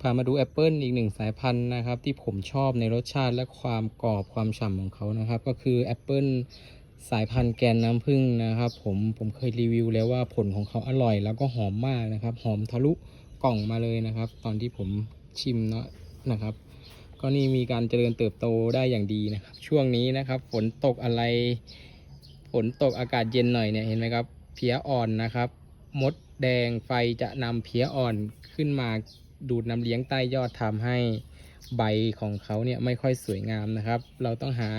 พามาดูแอปเปิลอีกหนึ่งสายพันธุ์นะครับ ที่ผมชอบในรสชาติและความกรอบความฉ่ำของเขานะครับ ก็คือแอปเปิลสายพันธุ์แกนน้ำผึ้งนะครับ ผมผมเคยรีวิวแล้วว่าผลของเขาอร่อย แล้วก็หอมมากนะครับ หอมทะลุกล่องมาเลยนะครับ ตอนที่ผมชิมเนาะนะครับ ก็นี่มีการเจริญเติบโตได้อย่างดีนะครับ ช่วงนี้นะครับฝนตกอะไรฝนตกอากาศเย็นหน่อยเนี่ยเห็นไหมครับเพี้ยอ่อนนะครับ มดแดงไฟจะนำเพี้ยอ่อนขึ้นมา ดูดน้ำเลี้ยงใต้ยอดทำให้ใบของเขาเนี่ยไม่ค่อยสวยงามนะครับ เราต้องหา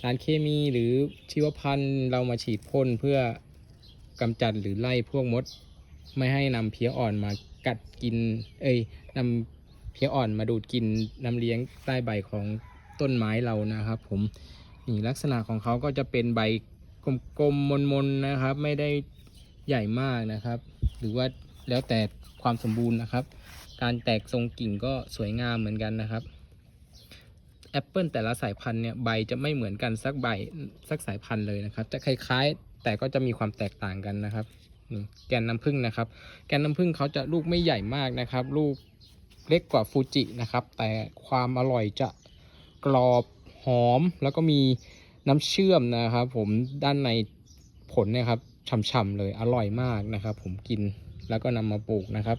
สารเคมีหรือชีวพันธุ์เรามาฉีดพ่นเพื่อกำจัดหรือไล่พวกมด ไม่ให้นำเพี้ยอ่อนมากัดกิน เอ้ยนำเพี้ยอ่อนมาดูดกินน้ำเลี้ยงใต้ใบของต้นไม้เรานะครับ ผมนี่ลักษณะของเขาก็จะเป็นใบกลมๆมนๆนะครับ ไม่ได้ใหญ่มากนะครับ หรือว่า แล้วแต่ความสมบูรณ์นะครับ การแตกทรงกิ่งก็สวยงามเหมือนกันนะครับแอปเปิลแต่ละสายพันธุ์เนี่ยใบจะไม่เหมือนกันสักใบสักสายพันธุ์เลยนะครับ จะคล้ายๆ แต่ก็จะมีความแตกต่างกันนะครับนี่แกนน้ำผึ้งนะครับ แกนน้ำผึ้งเขาจะลูกไม่ใหญ่มากนะครับ ลูกเล็กกว่าฟูจินะครับ แต่ความอร่อยจะกรอบหอม แล้วก็มีน้ำเชื่อมนะครับ ผมด้านในผลเนี่ยครับฉ่ำๆเลยอร่อยมากนะครับ ผมกิน แล้วก็นำมาปลูกนะครับ